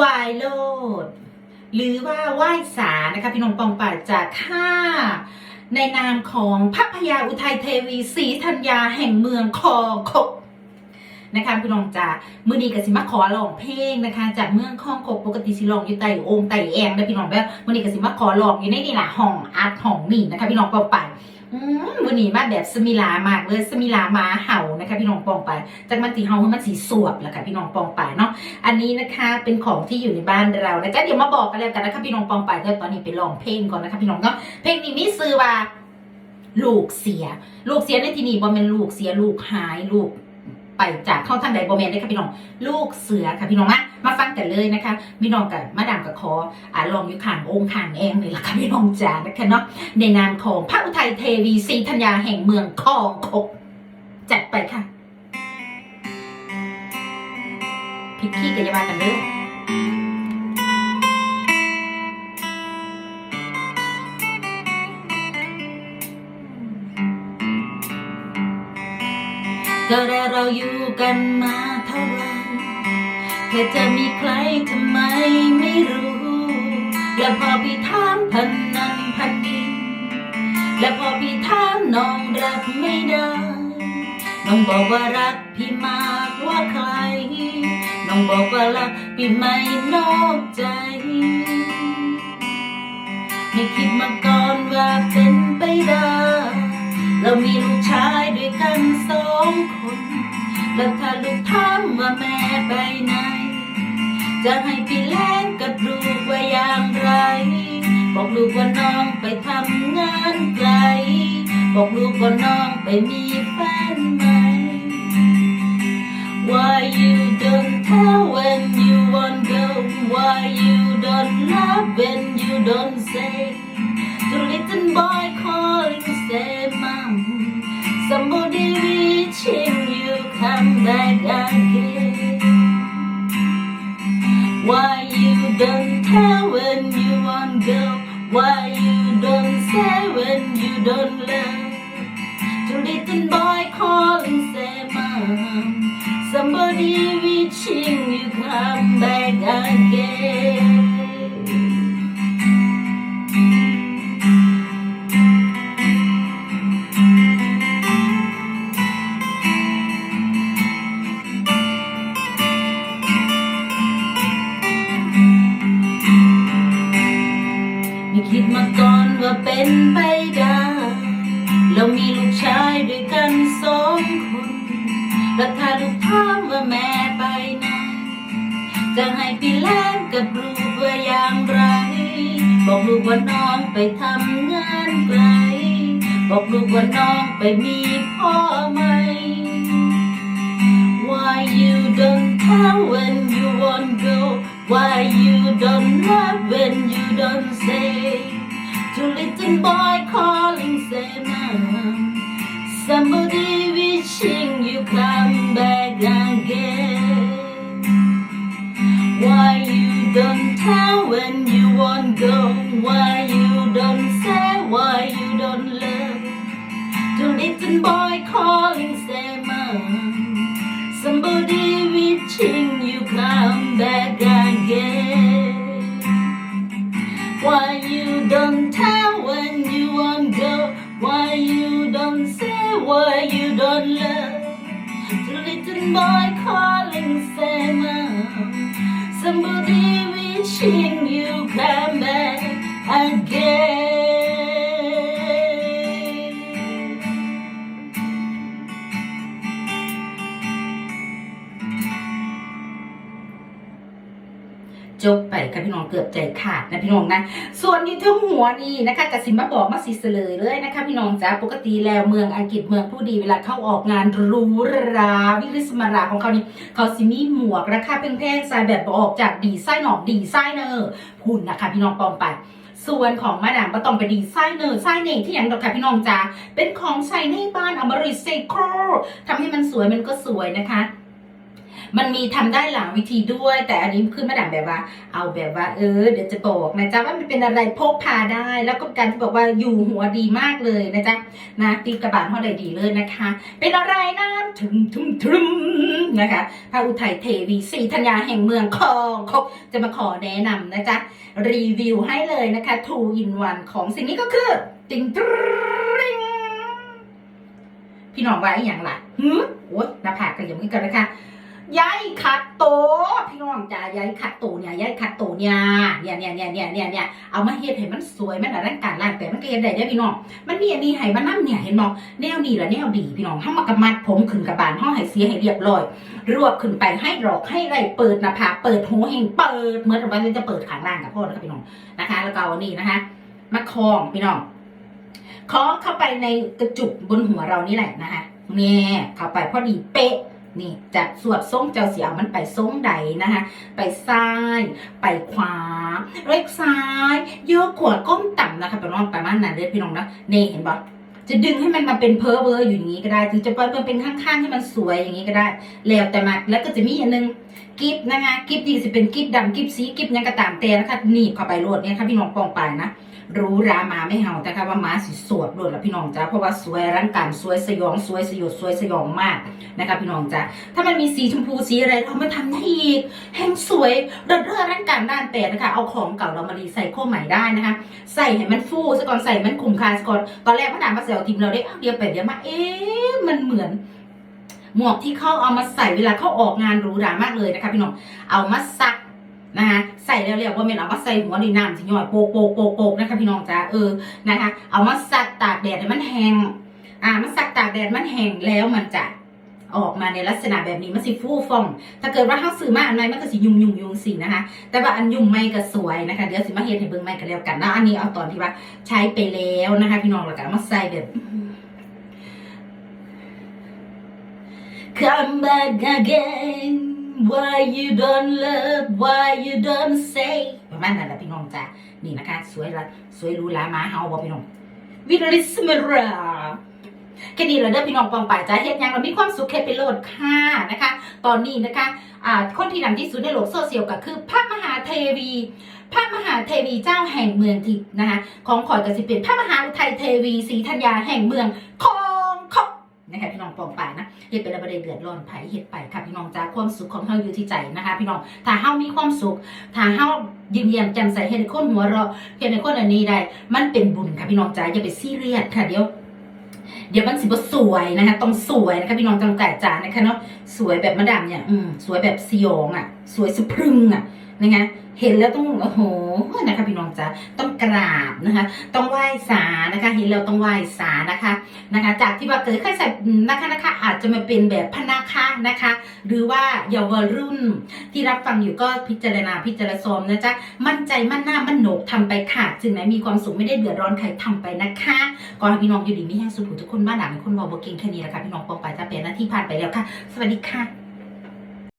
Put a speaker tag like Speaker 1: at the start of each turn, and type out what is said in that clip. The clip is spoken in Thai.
Speaker 1: วายโลด หรือว่าไหว้สานะคะพี่น้องปองป่าจากข้าในนามของพระพยาอุทัยเทวีศรีธัญญาแห่งเมืองคอคกนะคะพี่น้องจ๋ามือนี้ก็สิมาขอร้องเพลงนะคะ จากเมืองคองคกปกติสิร้องอยู่ใต้โองค์ใต้แองนะพี่น้องแบบมือนี้ก็สิมาขอร้องอยู่ในนี่แหละห้องอัดห้องนี่นะคะพี่น้องปองป่า วันนี้มาแบบสมิลามากเลยสมิลามาเห่านะคะ พี่น้องปองไปจากมันสีเห่าให้มันสีสวบแหละค่ะพี่น้องปองไปเนาะอันนี้นะคะเป็นของที่อยู่ในบ้านเรานะคะเดี๋ยวมาบอกกันแล้วกันนะคะพี่น้องปองไปเดี๋ยวตอนนี้ไปลองเพลงก่อนนะคะพี่น้องเนาะเพลงนี้มีซื้อว่าลูกเสีย ลูกเสียในที่นี้บ่แม่นลูกเสียลูกหายลูก ไปจากเข้าทางใดโบแมนได้ค่ะพี่น้องลูกเสือค่ะพี่น้องมามาฟังกันเลยนะคะพี่น้องกับมาดามกับคออ่าลองอยู่ข้างองค์ขางแองเลยล่ะค่ะพี่น้องจ๋านะคะเนาะในนามของพระอุทัยเทวีศรีธัญญาแห่งเมืองคองคกจัดไปค่ะพิกกี้กับยาบากันเด้อ ก็ได้เราอยู่กันมาเท่าไรแค่จะมีใครทำไมไม่รู้ และพอพี่ถามพันนันพันนี้และพอพี่ถามน้องรับไม่ได้น้องบอกว่ารักพี่มากว่าใคร น้องบอกว่ารักพี่ไม่นอกใจ ไม่คิดมาก่อนว่าเป็นไปได้ เรามีลูกชายด้วยกันสองคน แล้วถ้าลูกถามว่าแม่ไปไหน จะให้พี่แล้งกับลูกว่าอย่างไร บอกลูกว่าน้องไปทำงานไกล บอกลูกว่าน้องไปมีแฟนใหม่ Why you don't tell when you want go Why you don't love when you don't go Why you don't say when you don't ไม่คิดมาก่อนว่าเป็นไปได้เรามีลูกชายด้วยกันสองคนแล้วถ้าลูกถามว่าแม่ไปไหนจะให้พี่แล้งกับลูกว่าอย่างไร บอกลูกว่าน้องไปทำงานไกล บอกลูกว่าน้องไปมีพ่อใหม่ Why you don't tell when you want go Why you don't love when you don't say? To little boy back again. Why you don't tell when you want go? Why you don't say why you don't love? The little boy calling mom. Somebody wishing you come back again. จบไปกับพี่น้องเกือบใจขาดนะพี่น้องนะส่วนที่ทั้งหัวนี่นะคะกสิมาบอกมาสิเสลยเลยนะคะ พี่น้องจ้าปกติแล้วเมืองอังกฤษเมืองผู้ดีเวลาเข้าออกงานรูหราวิลิสมาราของเขานี่เขาสิมีหมวกราคาแพงๆใส่แบบออกจากดีไซน์หนอกดีไซเนอร์หุ่นนะคะ พี่น้องปองไปส่วนของมาดามก็ต้องไปดีไซเนอร์ไซเนที่อย่างดอกค่ะพี่น้องจ้าเป็นของใช้ในบ้านอเมริเซโครทำให้มันสวยมันก็สวยนะคะ มันมีทำได้หลายวิธีด้วย แต่อันนี้ขึ้นมาดังแบบว่า เอาแบบว่าเออเดี๋ยวจะบอกนะจ๊ะว่ามันเป็นอะไรพกพาได้ แล้วก็การที่บอกว่าอยู่หัวดีมากเลยนะจ๊ะนะตีกระบาลเท่าใดดีเลยนะคะ เป็นอะไรนะถึมถึมถึมนะคะพระอุทัยเทวีศรีธัญญาแห่งเมืองคองคกจะมาขอแนะนำนะจ๊ะรีวิวให้เลยนะคะ two in one ของสิ่งนี้ก็คือติงตริงพี่น้องว่าอย่างล่ะหืมโอ๊ยหน้าผากกันอย่างนี้กันนะคะ ยายขัดโต พี่น้องจ้ายายขัดโตเนี่ยยายขัดโตเนี่ยเนี่ยเนี่ยเนี่ยเนี่ยเนี่ยเนี่ยเอามาเฮ็ดให้มันสวยมันอะไรการล่างแต่มันก็เฮ็ดได้เด้พี่น้องมันมีอันนี้ให้มันน้ำเนี่ยเห็นบ่แนวนี้ละแนวดีพี่น้องห้ามากระมัดผมขึ้นกระบาลห้องให้เสียให้เรียบร้อย รวบขึ้นไปให้หลอกให้ไรเปิดหน้าผากเปิดหูเฮงเปิดเหมือนว่าจะเปิดขางล่างกับพ่อนะครับพี่น้องนะคะ แล้วก็เอาอันนี้นะคะมาคล้องพี่น้องคล้องเข้าไปในกระจุกบนหัวเรานี่แหละนะคะเนี่ยเข้าไปพอดีเป๊ะ นี่จะสวดทรงเจ้าเสียเอามันไปทรงใดนะคะไปซ้าย ไปขวาเล็กซ้ายโยกขวาก้มต่ำนะคะพี่น้องประมาณนั้นเลยพี่น้องนะนี่เห็นปะจะดึงให้มันมาเป็นเพอร์เวอร์อยู่อย่างนี้ก็ได้หรือจะไปเป็นข้างๆให้มันสวยอย่างนี้ก็ได้ แล้วแต่มาแล้วก็จะมีอันนึงกิฟนะคะกิฟนี่จะเป็นกิฟดำกิฟสีกิฟยังกระตามแต่นะคะหนีบเข้าไปโลดเนี่ยค่ะพี่น้องปองไปนะ รู้รามาไม่เห่าแต่ค่ะว่ามาสิสวดโลดล้วพี่น้องจ้าเพราะว่าสวยร่างกายสวยสยองสวยสยดสวยสยองมากนะคะพี่น้องจ้าถ้ามันมีสีชมพูสีอะไรเรามาทำได้อีกแห่งสวยเรื่อร่างกายด้านแต่นะคะเอาของเก่าเรามารีไซเคิลใหม่ได้นะคะ ใส่ให้มันฟูซะก่อนใส่มันคุ้มค่าซะก่อนตอนแรกมาดามมาเซลทีมเราได้เอาเดียวไปเดียวมาเอ๊ะมันเหมือนหมวกที่เขาเอามาใส่เวลาเขาออกงานหรูหรามากเลยนะคะพี่น้อง เอามาซัก นะคะใส่แล้วเรียกว่าเป็นเอามาใส่หัวในน้ำสิย่อยโปกโปกโปกโปกนะคะพี่น้องจ้าเออนะคะ เอามาซักตากแดดให้มันแห้งอ่ามันซักตากแดดมันแห้งแล้วมันจะออกมาในลักษณะแบบนี้มันสิฟูฟ่อง ถ้าเกิดว่าเขาซื้อมาอันไหนมันก็สิยุ่งยุ่งยุ่งสินะคะ แต่ว่าอันยุ่งไม่ก็สวยนะคะ เดี๋ยวสิมาเฮ็ดให้เบิ่งไม่ก็แล้วกันนะอันนี้เอาตอนที่ว่าใช้ไปแล้วนะคะ พี่น้องแล้วก็เอามาใส่แบบ Come back again why you don't love why you don't say ประมาณนั้นแหละพี่น้องจ้ะนี่นะคะ สวยละสวยรูหรามาเฮาบ่พี่น้องวิริสเมราแค่นี้แหละเด้อพี่น้องปองป่ายจ้าเฮ็ดยังเรามีความสุขแค่ไปโหลดค่ะนะคะ ตอนนี้นะคะอ่าคนที่ดังที่สุดในโลกโซเชียลก็คือพระมหาเทวีพระมหาเทวีเจ้าแห่งเมืองทิพย์นะคะของขอยกสิเป็นพระมหาอุทัยเทวีศรีธัญญาแห่งเมืองคองคกนะคะพี่น้องปองป่ายนะ เฮ็ดไปแล้วบ่ได้เดือดร้อนไผเฮ็ดไปค่ะพี่น้องจ้าความสุขของเฮาอยู่ที่ใจนะคะ พี่น้องถ้าเฮามีความสุขถ้าเฮายิ้มแย้มแจ่มใสเฮ็ดให้คนหัวเราะเฮ็ดให้คนอันนี้ได้ มันเป็นบุญค่ะพี่น้องจ้าอย่าไปซีเรียสค่ะเดี๋ยวเดี๋ยวมันสิบ่สวยนะคะต้องสวยนะคะพี่น้องจังไก่จ้านะคะเนาะสวยแบบมาดามเนี่ยอืมสวยแบบสยองอะ สวยสะพรึงอะนะคะเห็นแล้วต้องโอ้โหนะคะพี่น้องจ้าต้องกราบนะคะ ต้องไหว้สานะคะ เห็นแล้วต้องไหว้สานะคะนะคะ จากที่ว่าเกิดขึ้นใส่นะคะนะคะ อาจจะมาเป็นแบบพนาคานะคะ หรือว่าเยาวรุ่นที่รับฟังอยู่ก็พิจารณาพิจารณามนะจ๊ะมั่นใจมั่นหน้ามั่นโหนกทำไปค่ะจึงไหนมีความสุขไม่ได้เดือดร้อนใครทำไปนะคะก่อนให้พี่น้องอยู่ดีไมีแห้งสุดหูทุกคนบ้านหลังคุณบอกบอกเก่งแค่นี้แหละค่ะพี่น้องปองไปจะเป็นหน้าที่ผ่านไปแล้วค่ะ สวัสดีค่ะ